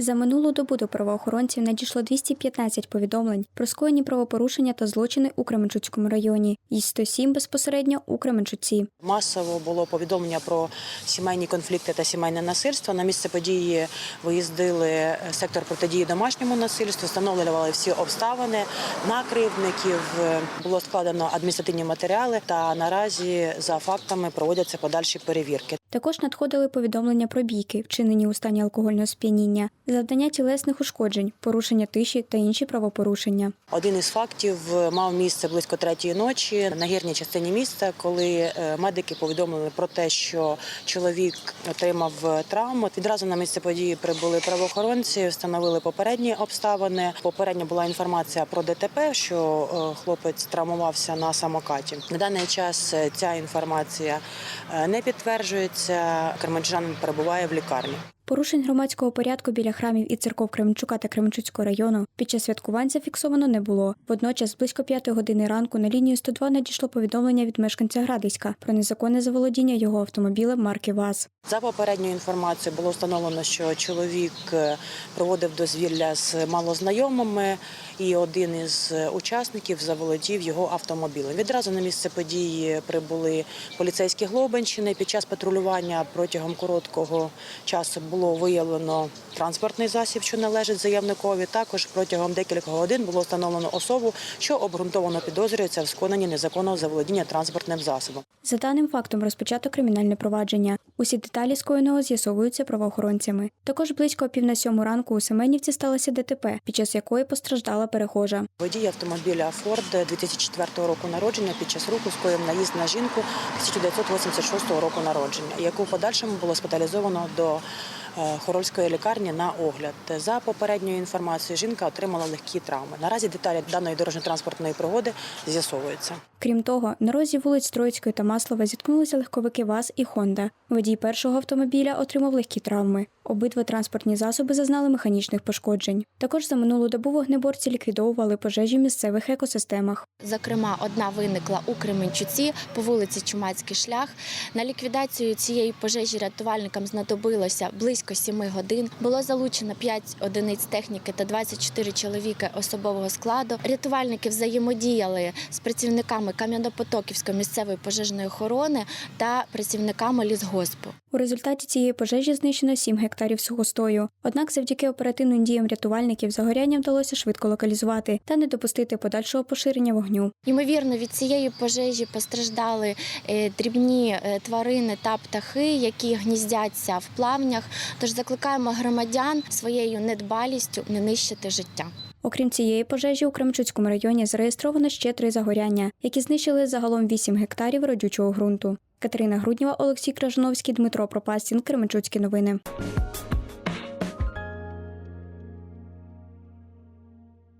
За минулу добу до правоохоронців надійшло 215 повідомлень про скоєні правопорушення та злочини у Кременчуцькому районі, і 107 безпосередньо у Кременчуці. Масово було повідомлення про сімейні конфлікти та сімейне насильство. На місце події виїздили е, сектор протидії домашньому насильству, встановлювали всі обставини на кривдників. Е, Було складено адміністративні матеріали, та наразі за фактами проводяться подальші перевірки. Також надходили повідомлення про бійки, вчинені у стані алкогольного сп'яніння, завдання тілесних ушкоджень, порушення тиші та інші правопорушення. Один із фактів е, мав місце близько третьої ночі на гірній частині міста, коли е, медики повідомили про те, що чоловік отримав е, травму. Відразу на місце події прибули правоохоронці, встановили попередні обставини. Попередньо була інформація про ДТП, що хлопець травмувався на самокаті. На даний час ця інформація не підтверджується. Керманчанин перебуває в лікарні. Порушень громадського порядку біля храмів і церков Кременчука та Кременчуцького району під час святкувань зафіксовано не було. Водночас, близько п'ятої години ранку на лінію 102 надійшло повідомлення від мешканця Градиська про незаконне заволодіння його автомобілем марки ВАЗ. За попередньою інформацією було встановлено, що чоловік е, проводив дозвілля з малознайомими, і один із е, учасників заволодів його автомобілем. Відразу на місце події прибули поліцейські Глобинщини. Під час патрулювання протягом короткого часу було виявлено транспортний засіб, що належить заявникові. Також протягом декількох годин було встановлено особу, що обґрунтовано підозрюється в сконанні незаконного заволодіння транспортним засобом. За даним фактом розпочато кримінальне провадження. Усі деталі скоєного з'ясовуються правоохоронцями. Також близько пів на сьому ранку у Семенівці сталося ДТП, під час якої постраждала перехожа. Водій автомобіля Форд 2004 року народження під час руху скоїв наїзд на жінку 1986 року народження, яку в подальшому було госпіталізовано до Хорольської лікарні на огляд. За попередньою інформацією, жінка отримала легкі травми. Наразі деталі даної дорожньо-транспортної пригоди з'ясовуються. Крім того, на розі вулиць Троїцької та Маслова зіткнулися легковики ВАЗ і Хонда. Водій першого автомобіля отримав легкі травми. Обидва транспортні засоби зазнали механічних пошкоджень. Також за минулу добу вогнеборці ліквідовували пожежі в місцевих екосистемах. Зокрема, одна виникла у Кременчуці по вулиці Чумацький шлях. На ліквідацію цієї пожежі рятувальникам знадобилося близько 7 годин. Було залучено 5 одиниць техніки та 24 чоловіки особового складу. Рятувальники взаємодіяли з працівниками Кам'янопотоківської місцевої пожежної охорони та працівниками лісгоспу. У результаті цієї пожежі знищено 7 гектарів сухостою. Однак, завдяки оперативним діям рятувальників загоряння вдалося швидко локалізувати та не допустити подальшого поширення вогню. Ймовірно, від цієї пожежі постраждали е, дрібні е, тварини та птахи, які гніздяться в плавнях. Тож закликаємо громадян своєю недбалістю не нищити життя. Окрім цієї пожежі, у Кремчуцькому районі зареєстровано ще три загоряння, які знищили загалом 8 гектарів родючого ґрунту. Катерина Груднєва, Олексій Кражановський, Дмитро Пропастін, Кременчуцькі новини.